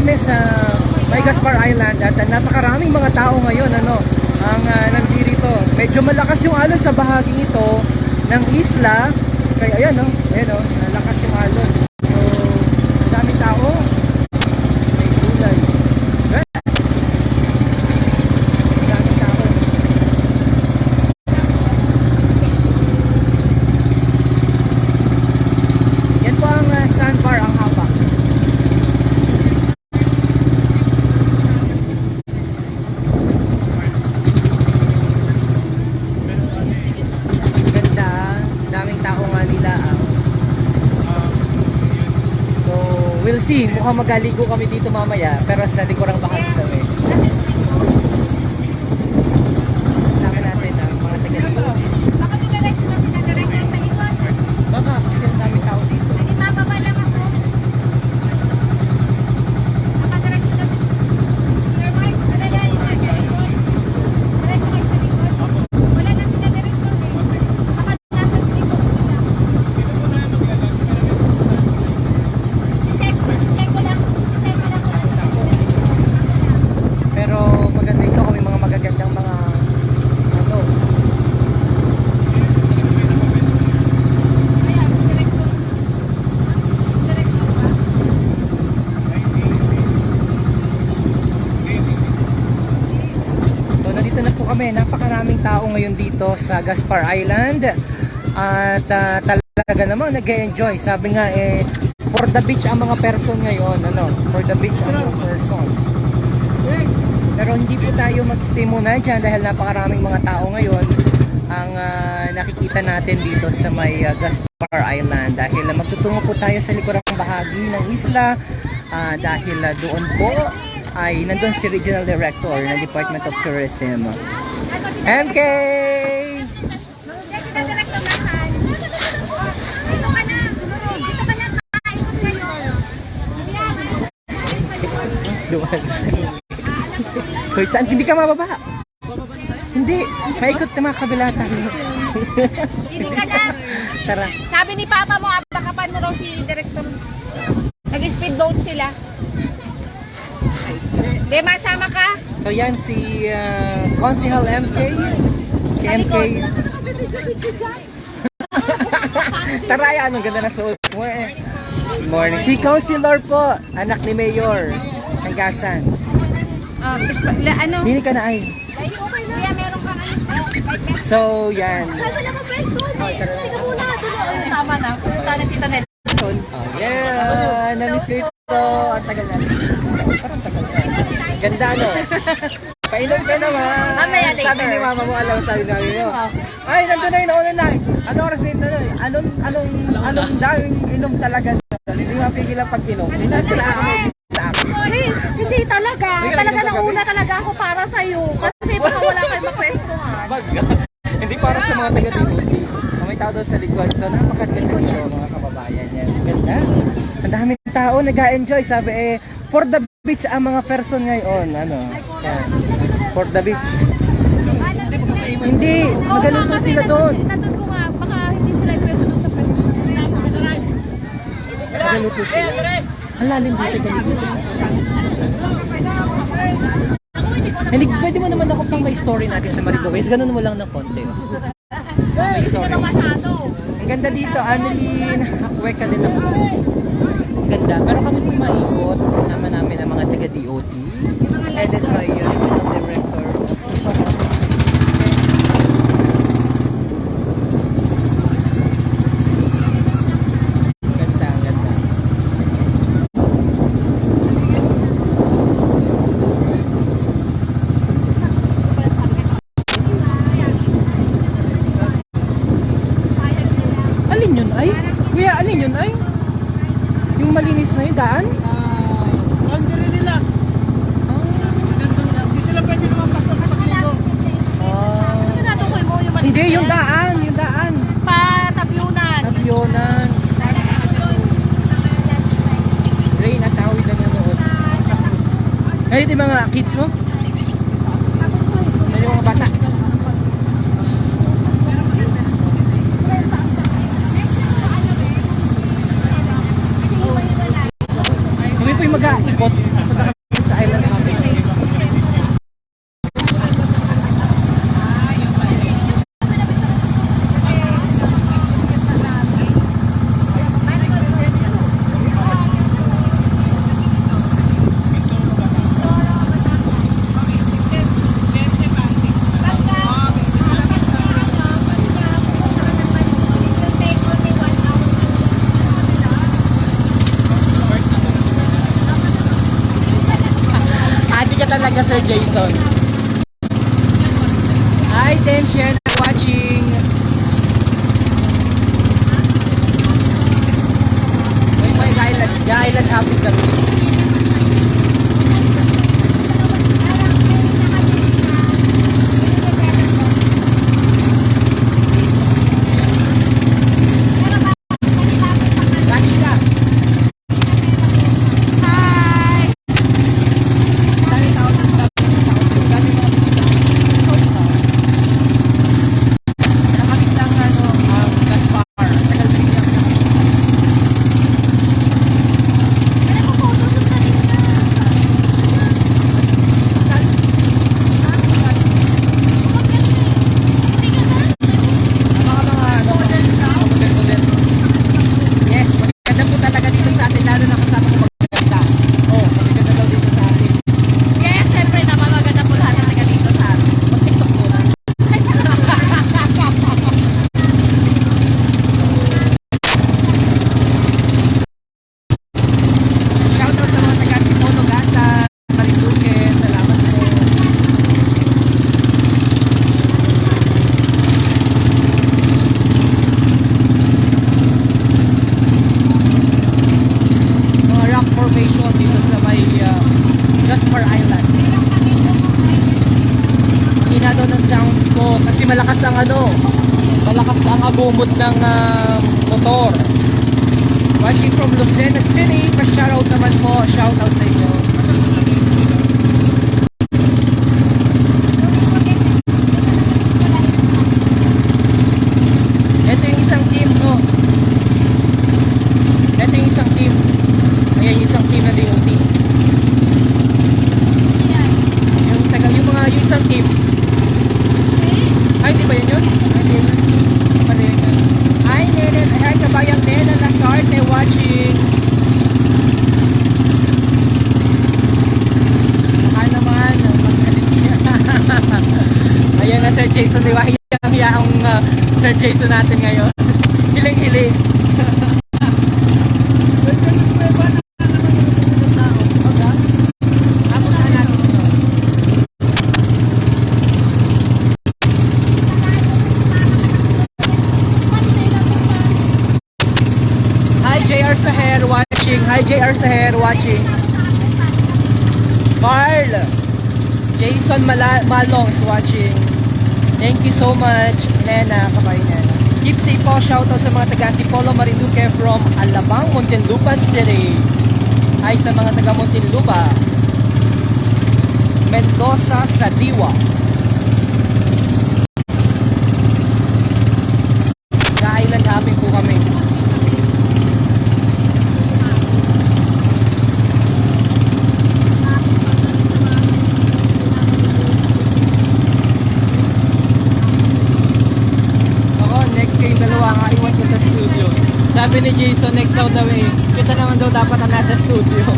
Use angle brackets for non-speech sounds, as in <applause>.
kami sa May Gaspar Island at uh, napakaraming mga tao ngayon ano ang uh, nandito. Medyo malakas yung alon sa bahaging ito ng isla. Kaya ayan no, ayan no, malakas yung alon. So, ang daming tao. May gulay. Eh, ang daming tao. Yan po ang uh, sandbar ang haba. Ganda, daming tao nga nila. ah. So, Mukhang magaligo kami dito mamaya, pero sa likurang bahagi kami. Kasama natin ang mga taga dito. Baka dumiretso na sila diretso sa likod. Baka, kasi ang daming tao dito. Hindi mababa lang ako. Baka diretso na Sir Mark, wala na yung mga sa likod. Diretso kayo sa likod. Wala na sila diretso eh. Baka nasa likod sila. Check, check ko lang. Check ko lang. Pero maganda ito kami mga magagandang mga ano, Ayan, diretso. Diretso ba? So nandito na po kami, tao ngayon dito sa Gaspar Island. At ah, talaga naman nag enjoy Sabi nga eh, for the beach ang mga person ngayon, ano, for the beach ang mga person. Pero hindi po tayo mag-stay muna dyan dahil napakaraming mga tao ngayon ang ah, nakikita natin dito sa may ah, Gaspar Island. Dahil ah, magtutungo po tayo sa likurang bahagi ng isla. Ah, dahil ah, doon po ay nandun si Regional Director ng Department of Tourism. MK! Hoy, saan? Hindi ka mababa. Hindi. Maikot na mga kabila tayo. Dito ka na. Tara. Sabi ni Papa mo, abakapan mo raw si Director. Nag-speedboat sila. Di, masama ka? So yan si uh, Consihal MK. Si MK. likod. <laughs> Tara, yan. Ang ganda na suot mo eh. Good morning. Si Councilor po, anak ni Mayor. Ng Gasan. Um, la, ano? Dini ka na ay. Kaya meron ano? So, yan. Tama na. Punta na tita Nelson. Oh, yeah. Namiss ko ito. Ang tagal na. Parang tagal na. Ganda, <laughs> no? Painom ka naman. Mamaya, later. Sabi ni mama mo, alam, sabi namin mo. Oh. Ay, nandun na yun, nauna na. Ano oras yun? Ano, anong, anong, anong daming inom talaga? Hindi mapigilan pag inom. Hindi na sila ako sa akin. Hindi, hindi talaga. Hindi Talaga nauna talaga ako para sa iyo. Kasi baka wala kayong mapwestuhan. Bag. Hindi para sa mga taga dito. May tao daw sa likod. So, napakaganda nito mga kababayan yan. Ganda. Ang daming tao nag-enjoy. Sabi eh, for the beach ang mga person ngayon. Ano? Yan. For the beach. Hindi. Magaluto kasi sila doon. Nandun ko nga, baka hindi sila pwesto doon sa pwesto. Magaluto sila. Ang lalim dito. Hindi, pwede mo naman ako pang may story natin sa Marigo Ways. Ganun mo lang ng konti. May story. Ang ganda dito, Annalyn. Hakwek ka din bus. Ang ganda. Pero kami po maikot. Kasama namin ang mga taga-DOT. Headed by uh, Regional Director. Ganda, ang ganda. Alin yun ay? Kuya, alin yun ay? Yung malinis na yun, daan? Ah, hindi rin nila. Hindi sila pwede naman pagpapagligo. Ah. Hindi natukoy mo yung mali. Hindi, yung daan, yung daan. Patabyunan. Nabionan. Rain at tawid na nanonood. Ay, ito yung mga kids mo? Ay, yung mga bata. Kami Jason. Hi, Tension na watching. May may island, island happy kami. Lagi ka. Hi! Dami tao dito, dami tao. Dami mga bisita. Nakakit lang ano, ang Gaspar. Tagal na rin ako Ano ko photoshoot na rin na? Mga mga ano, Model na? mga model-model. Yes, maganda po talaga dito sa atin, lalo na kasama ko maganda. Oh, maganda daw dito sa atin. Yes, syempre naman maganda po lahat ng taga dito sa amin. Mag-tiktok muna. Shoutout sa mga taga-Tipolo, Gasa, Marinduque, salamat po. Mga rock formation dito sa may uh, Gaspar Island. Hindi na daw ng sounds ko kasi malakas ang ano, malakas ang agumot ng ah, motor. Watching from Lucena City, pa-shoutout naman po, shoutout sa inyo. Ito yung isang team ko. Ito yung isang team. Ayan yung isang team na DOT. Yung taga yung mga yung isang team. Ay, di ba yun yun? Ay, di yun. Pala yun yun. Hi, Nene. Hi, kabayang Nene Lasarte watching. Baka naman. Ayan na Sir Jason, di ba? Hiyang-hiya ang uh, Sir Jason natin ngayon. <laughs> Hiling-hiling. Okay. Tapos na natin ito. Hi JR Saher JR Saher watching. Carl. Jason Mala Malong is watching. Thank you so much, Nena, kabay Nena. Keep safe po, shoutout sa mga taga Antipolo Marinduque from Alabang, Muntinlupa City. Hi sa mga taga Muntinlupa. Mendoza sa Diwa. Sa island hopping po kami. Ako, next kayong dalawa nga iwan ko sa studio. Ni Jason, next daw daw eh. Kita naman daw dapat ang nasa studio.